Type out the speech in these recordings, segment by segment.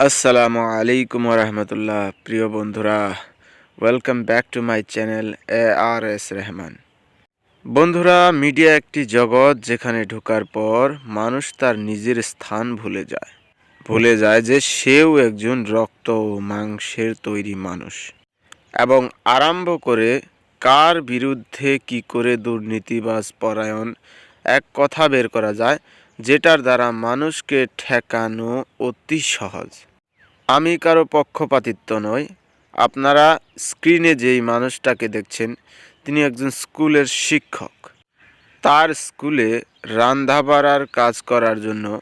আসসালামু আলাইকুম রহমতুল্লাহ প্রিয় বন্ধুরা welcome back to my channel A R S Rahman বন্ধুরা মিডিয়া একটি জগৎ যেখানে ঢোকার পর মানুষ তার নিজের স্থান ভুলে যায়। ভুলে যায় যে সেও একজন রক্ত ও মাংসের তৈরি মানুষ। এবং আরম্ভ করে কার বিরুদ্ধে কি করে দুর্নীতিবাজ পরায়ণ, এক কথা বের করা যায়, যেটার দ্বারা মানুষকে ঠেকানো অতি সহজ। আমি কারও পক্ষপাতিত্ব নই। আপনারা স্ক্রিনে যেই মানুষটাকে দেখছেন, তিনি একজন স্কুলের শিক্ষক। তার স্কুলে রান্ধাবাড়ার কাজ করার জন্য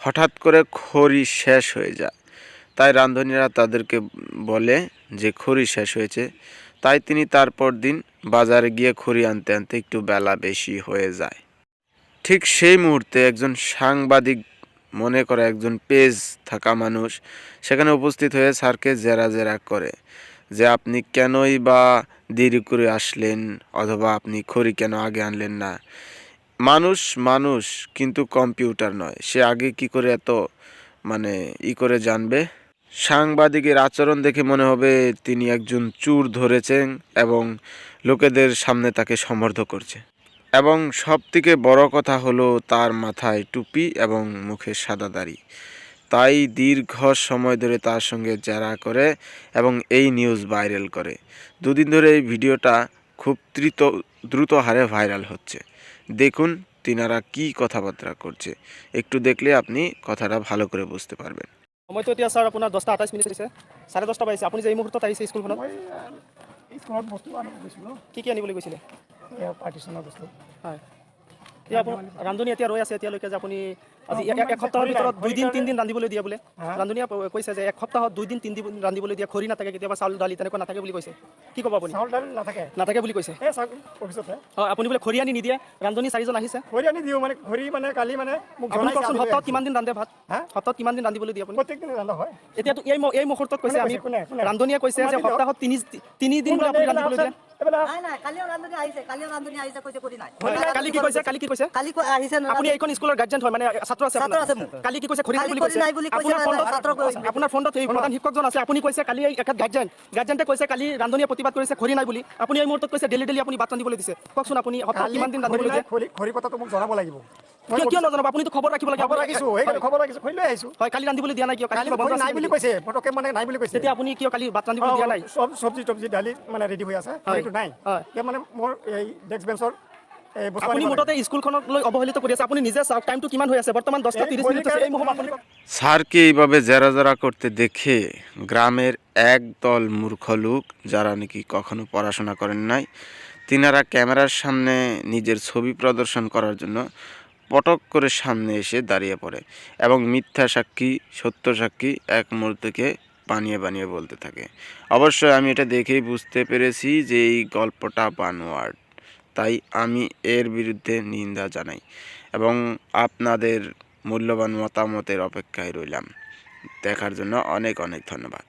হঠাৎ করে খড়ি শেষ হয়ে যায়। তাই রাঁধুনিরা তাদেরকে বলে যে খড়ি শেষ হয়েছে। তাই তিনি তারপর দিন বাজারে গিয়ে খড়ি আনতে আনতে একটু বেলা বেশি হয়ে যায়। ঠিক সেই মুহূর্তে একজন সাংবাদিক মনে করে একজন পেজ থাকা মানুষ। সেখানে উপস্থিত হয়ে স্যারকে জেরা জেরা করে যে আপনি কেনই বা দেরি করে আসলেন অথবা আপনি খড়ি কেন আগে আনলেন না। মানুষ মানুষ, কিন্তু কম্পিউটার নয়। সে আগে কি করে এত মানে ই করে জানবে? সাংবাদিকের আচরণ দেখে মনে হবে তিনি একজন চুর ধরেছেন এবং লোকেদের সামনে তাকে সমর্থ করছে। এবং সবথেকে বড় কথা হলো তার মাথায় টুপি এবং মুখে সাদা দাড়ি। তাই দীর্ঘ সময় ধরে তার সঙ্গে জেরা করে এবং এই নিউজ ভাইরাল করে। দুদিন ধরে এই ভিডিওটা খুব দ্রুত দ্রুত হারে ভাইরাল হচ্ছে। দেখুন তিনারা কি কথাবার্তা করছে। একটু দেখলে আপনি কথাটা ভালো করে বুঝতে পারবেন। সময়টো এতিয়া ছাৰ আপোনাৰ দহটা আঠাইছ মিনিট হৈছে। চাৰে দহটা বাজিছে। আপুনি যে এই মুহূৰ্তত আহিছে স্কুলখনত? স্কুলত বস্তু কি কি আনিবলৈ গৈছিলে? এয়া পাৰ্টিশ্যনৰ বস্তু। হয়। এতিয়া আপোনাৰ ৰান্ধনী এতিয়া ৰৈ আছে এতিয়ালৈকে যে আপুনি আজি এক- এসপ্তাহৰ ভিতৰত দুইদিন তিনিদিন ৰান্ধিবলৈ দিয়ে বোলে। ৰান্ধনীয়ে কৈছে যে এসপ্তাহত দুইদিন তিনিদিন ৰান্ধিবলৈ দিয়ে খৰি নাথাকে কেতিয়াবা চাউল দালি তেনেকুৱা নাথাকে বুলি কৈছে। কি ক'ব আপুনি? চাউল দালি নাথাকে? নাথাকে বুলি কৈছে। হয় আপুনি বোলে খৰি আনি নিদিয়ে ৰান্ধনী চাৰিজন আহিছে। খৰি আনি দিওঁ মানে খৰি মানে কালি মানে আপুনি কওকচোন সপ্তাহত কিমান দিন ৰান্ধে ভাত? সপ্তাহত কিমান দিন ৰান্ধিবলৈ দিয়ে আপুনি? প্ৰত্যেক দিনে ৰন্ধা হয়। এতিয়াতো এই এই মুহূৰ্তত কৈছে আমি? ৰান্ধনীয়ে কৈছে যে? সপ্তাহত তিনি তিনিদিন বোলে আপুনি ৰান্ধিবলৈ দিয়ে। খৰি নাই বুলি আপুনি এই মুহূৰ্তত কৈছে ডেইলি ডেইলি আপুনি বাতৰি দিবলৈ দিছে কওকচোন আপুনি খৰি কথাটো মোক জনাব লাগিব। কিয় কিয় নজনাব আপুনিতো খবৰ ৰাখিব লাগে। খবৰ ৰাখিছোঁ সেইকাৰণে খবৰ ৰাখিছোঁ খৰি লৈ আহিছোঁ। হয় কালি ৰান্ধিবলৈ দিয়া নাই কিয়? কালি কালি বন্ধ নাই বুলি কৈছে পটককৈ মানে নাই বুলি কৈছে। তেতিয়া আপুনি কিয় কালি ভাত ৰান্ধিবলৈ দিয়া নাই? চব চব্জি তব্জি দালি মানে ৰেডি হৈ আছে হয়। নাই। মানে মোৰ এই ডেস্ক বেঞ্চৰ আপুনি মুঠতে স্কুলখনক লৈ অৱহেলিত কৰি আছে। আপুনি নিজে চাওক টাইমটো কিমান হৈ আছে? বৰ্তমান দহটা ত্ৰিছ মিনিট হৈছে। এই মুহূৰ্তত আপুনি স্যারকে এইভাবে জেরা জেরা করতে দেখে গ্রামের এক দল মূর্খ লোক যারা নাকি কখনো পড়াশোনা করেন নাই তিনারা ক্যামেরার সামনে নিজের ছবি প্রদর্শন করার জন্য পটক করে সামনে এসে দাঁড়িয়ে পড়ে এবং মিথ্যা সাক্ষী, সত্য সাক্ষী এক মুহূর্তকে বানিয়ে বানিয়ে বলতে থাকে। অবশ্যই আমি এটা দেখেই বুঝতে পেরেছি যে এই গল্পটা বানোয়ার্ড তাই আমি এর বিরুদ্ধে নিন্দা জানাই এবং আপনাদের মূল্যবান মতামতের অপেক্ষায় রইলাম। দেখার জন্য অনেক অনেক ধন্যবাদ।